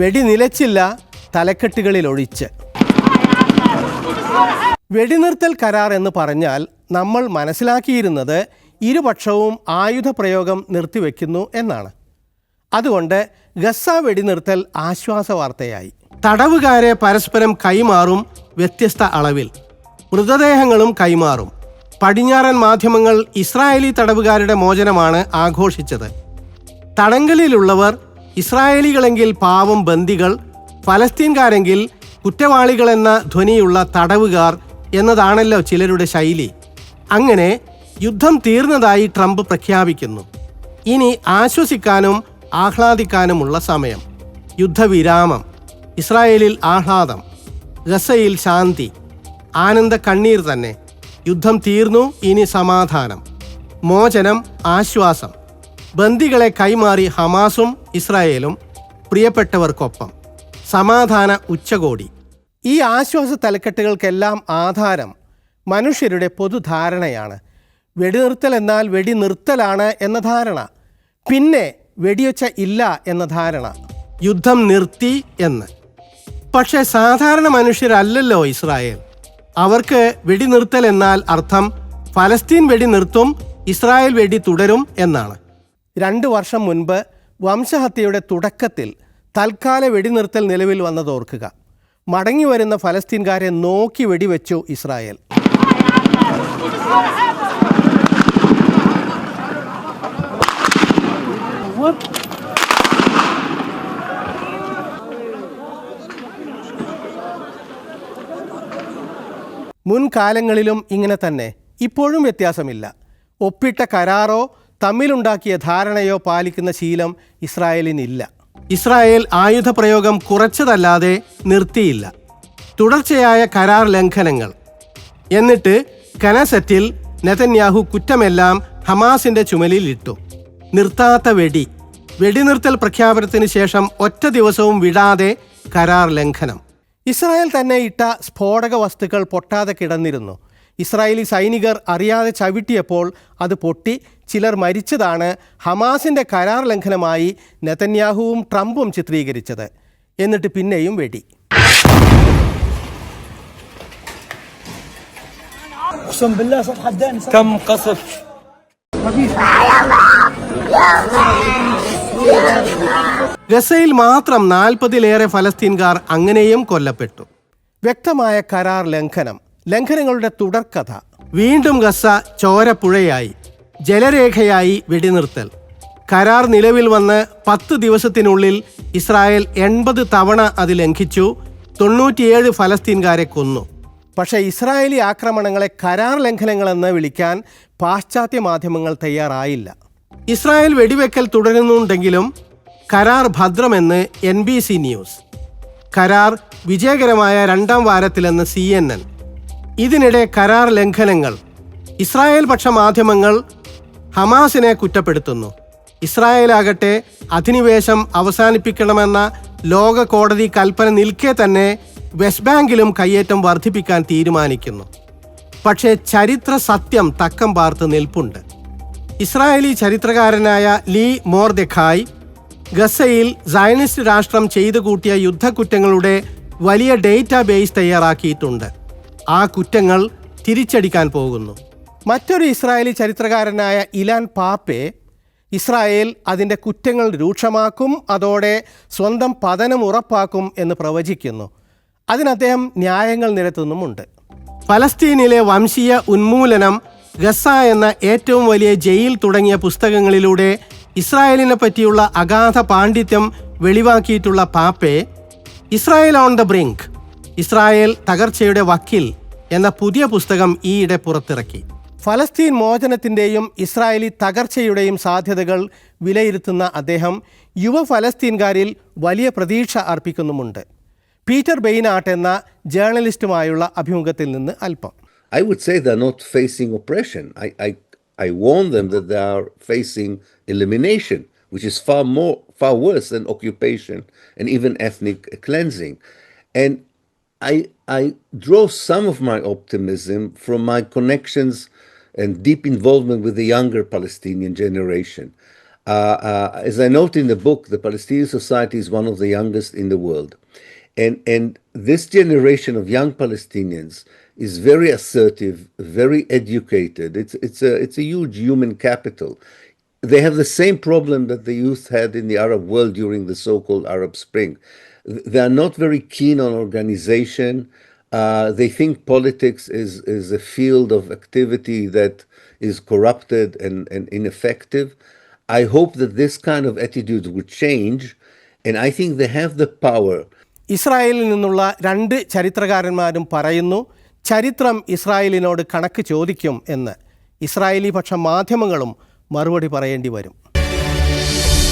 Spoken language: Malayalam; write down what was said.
വെടി നിലച്ചില്ല തലക്കെട്ടുകളിൽ ഒഴിച്ച്. വെടിനിർത്തൽ കരാർ എന്ന് പറഞ്ഞാൽ നമ്മൾ മനസ്സിലാക്കിയിരുന്നത് ഇരുപക്ഷവും ആയുധ പ്രയോഗം നിർത്തിവെക്കുന്നു എന്നാണ്. അതുകൊണ്ട് ഗസ വെടിനിർത്തൽ ആശ്വാസ വാർത്തയായി തടവുകാരെ പരസ്പരം കൈമാറും വ്യത്യസ്ത അളവിൽ. മൃതദേഹങ്ങളും കൈമാറും. പടിഞ്ഞാറൻ മാധ്യമങ്ങൾ ഇസ്രായേലി തടവുകാരുടെ മോചനമാണ് ആഘോഷിച്ചത്. തടങ്കലിലുള്ളവർ ഇസ്രായേലികളെങ്കിൽ പാവം ബന്ദികൾ ഫലസ്തീൻകാരെങ്കിൽ കുറ്റവാളികളെന്ന ധ്വനിയുള്ള തടവുകാർ എന്നതാണല്ലോ ചിലരുടെ ശൈലി. അങ്ങനെ യുദ്ധം തീർന്നതായി ട്രംപ് പ്രഖ്യാപിക്കുന്നു. ഇനി ആശ്വസിക്കാനും ആഹ്ലാദിക്കാനുമുള്ള സമയം. യുദ്ധവിരാമം ഇസ്രായേലിൽ ആഹ്ലാദം ഗസയിൽ ശാന്തി ആനന്ദ കണ്ണീർ തന്നെ. യുദ്ധം തീർന്നു ഇനി സമാധാനം. മോചനം ആശ്വാസം. ബന്ദികളെ കൈമാറി ഹമാസും ഇസ്രായേലും പ്രിയപ്പെട്ടവർക്കൊപ്പം. സമാധാന ഉച്ചകോടി. ഈ ആശ്വാസ തലക്കെട്ടുകൾക്കെല്ലാം ആധാരം മനുഷ്യരുടെ പൊതുധാരണയാണ്. വെടിനിർത്തൽ എന്നാൽ വെടി നിർത്തലാണ് എന്ന ധാരണ. പിന്നെ വെടിയൊച്ച ഇല്ല എന്ന ധാരണ. യുദ്ധം നിർത്തി എന്ന്. പക്ഷേ സാധാരണ മനുഷ്യരല്ലല്ലോ ഇസ്രായേൽ. അവർക്ക് വെടിനിർത്തൽ എന്നാൽ അർത്ഥം ഫലസ്തീൻ വെടി നിർത്തും ഇസ്രായേൽ വെടി തുടരും എന്നാണ്. രണ്ട് വർഷം മുൻപ് വംശഹത്യയുടെ തുടക്കത്തിൽ തൽക്കാല വെടിനിർത്തൽ നിലവിൽ വന്നതോർക്കുക മടങ്ങി വരുന്ന ഫലസ്തീൻകാരെ നോക്കി വെടിവെച്ചു ഇസ്രായേൽ. മുൻകാലങ്ങളിലും ഇങ്ങനെ തന്നെ. ഇപ്പോഴും വ്യത്യാസമില്ല. ഒപ്പിട്ട കരാറോ തമ്മിലുണ്ടാക്കിയ ധാരണയോ പാലിക്കുന്ന ശീലം ഇസ്രായേലിനില്ല. ഇസ്രായേൽ ആയുധ പ്രയോഗം കുറച്ചതല്ലാതെ നിർത്തിയില്ല. തുടർച്ചയായ കരാർ ലംഘനങ്ങൾ. എന്നിട്ട് കനസറ്റിൽ നെതന്യാഹു കുറ്റമെല്ലാം ഹമാസിന്റെ ചുമലിൽ ഇട്ടു. നിർത്താത്ത വെടി. വെടിനിർത്തൽ പ്രഖ്യാപനത്തിന് ശേഷം ഒറ്റ ദിവസവും വിടാതെ കരാർ ലംഘനം. ഇസ്രായേൽ തന്നെ ഇട്ട സ്ഫോടക വസ്തുക്കൾ പൊട്ടാതെ കിടന്നിരുന്നു. ഇസ്രായേലി സൈനികർ അറിയാതെ ചവിട്ടിയപ്പോൾ അത് പൊട്ടി ചിലർ മരിച്ചതാണ് ഹമാസിന്റെ കരാർ ലംഘനമായി നെതന്യാഹുവും ട്രംപും ചിത്രീകരിച്ചത് എന്നിട്ട് പിന്നെയും വെടി اقسم بالله سطح الدين كم قصف ഗസയിൽ മാത്രം നാൽപ്പതിലേറെ ഫലസ്തീൻകാർ അങ്ങനെയും കൊല്ലപ്പെട്ടു വ്യക്തമായ കരാർ ലംഘനം ലംഘനങ്ങളുടെ തുടർക്കഥ. വീണ്ടും ഗസ ചോരപ്പുഴയായി. ജലരേഖയായി വെടിനിർത്തൽ. കരാർ നിലവിൽ വന്ന് പത്ത് ദിവസത്തിനുള്ളിൽ ഇസ്രായേൽ എൺപത് തവണ അത് ലംഘിച്ചു. തൊണ്ണൂറ്റിയേഴ് ഫലസ്തീൻകാരെ കൊന്നു. പക്ഷേ ഇസ്രായേലി ആക്രമണങ്ങളെ കരാർ ലംഘനങ്ങളെന്ന് വിളിക്കാൻ പാശ്ചാത്യ മാധ്യമങ്ങൾ തയ്യാറായില്ല. ഇസ്രായേൽ വെടിവെക്കൽ തുടരുന്നുണ്ടെങ്കിലും കരാർ ഭദ്രമെന്ന് എൻ ബി സി ന്യൂസ്. കരാർ വിജയകരമായ രണ്ടാം വാരത്തിലെന്ന് സി എൻ എൻ. ഇതിനിടെ കരാർ ലംഘനങ്ങൾ. ഇസ്രായേൽ പക്ഷ മാധ്യമങ്ങൾ ഹമാസിനെ കുറ്റപ്പെടുത്തുന്നു. ഇസ്രായേലാകട്ടെ അധിനിവേശം അവസാനിപ്പിക്കണമെന്ന ലോക കോടതി കൽപ്പന നിൽക്കെ തന്നെ വെസ്റ്റ് ബാങ്കിലും കയ്യേറ്റം വർദ്ധിപ്പിക്കാൻ തീരുമാനിക്കുന്നു. പക്ഷേ ചരിത്ര സത്യം തക്കം പാർത്ത് നിൽപ്പുണ്ട്. ഇസ്രായേലി ചരിത്രകാരനായ ലീ മോർദെഖായ് ഗസയിൽ സയനിസ്റ്റ് രാഷ്ട്രം ചെയ്തു കൂട്ടിയ യുദ്ധക്കുറ്റങ്ങളുടെ വലിയ ഡേറ്റാബേസ് തയ്യാറാക്കിയിട്ടുണ്ട്. ആ കുറ്റങ്ങൾ തിരിച്ചടിക്കാൻ പോകുന്നു. മറ്റൊരു ഇസ്രായേലി ചരിത്രകാരനായ ഇലാൻ പാപ്പെ ഇസ്രായേൽ അതിന്റെ കുറ്റങ്ങൾ രൂക്ഷമാക്കും അതോടെ സ്വന്തം പതനം ഉറപ്പാക്കും എന്ന് പ്രവചിക്കുന്നു. അതിന് അദ്ദേഹം ന്യായങ്ങൾ നിരത്തുന്നുമുണ്ട്. പലസ്തീനിലെ വംശീയ ഉന്മൂലനം ഗസ എന്ന ഏറ്റവും വലിയ ജയിൽ തുടങ്ങിയ പുസ്തകങ്ങളിലൂടെ ഇസ്രായേലിനെ പറ്റിയുള്ള അഗാധ പാണ്ഡിത്യം വെളിവാക്കിയിട്ടുള്ള Pappe Israel on the brink Israel തകർച്ചയുടെ വക്കിൽ എന്ന പുതിയ പുസ്തകം ഈയിടെ പുറത്തിറക്കി. ഫലസ്തീൻ മോചനത്തിന്റെയും ഇസ്രായേലി തകർച്ചയുടെയും സാധ്യതകൾ വിലയിരുത്തുന്ന അദ്ദേഹം യുവ ഫലസ്തീൻകാരിൽ വലിയ പ്രതീക്ഷ അർപ്പിക്കുന്നുമുണ്ട്. പീറ്റർ ബെയിനാട്ട് എന്ന ജേർണലിസ്റ്റുമായുള്ള അഭിമുഖത്തിൽ നിന്ന് അല്പം. I would say the not facing operation I I I won them the are facing elimination which is far more, far worse than occupation and even ethnic cleansing. And I, I draw some of my optimism from my connections and deep involvement with the younger Palestinian generation. Uh, uh, as I note in the book, the Palestinian society is one of the youngest in the world. And, and this generation of young Palestinians is very assertive, very educated. It's, it's, a, it's a huge human capital. They have the same problem that the youth had in the Arab world during the so called Arab Spring. They are not very keen on organization. Uh, they think politics is, is a field of activity that is corrupted and, and ineffective. I hope that this kind of attitude would change, and I think they have the power. ഇസ്രായേലിൽ നിന്നുള്ള രണ്ട് ചരിത്രകാരന്മാരും പറയുന്നു ചരിത്രം ഇസ്രായേലിനോട് കണക്ക് ചോദിക്കും എന്ന് ഇസ്രായേലി പക്ഷ മാധ്യമങ്ങളും മറുപടി പറയേണ്ടി വരും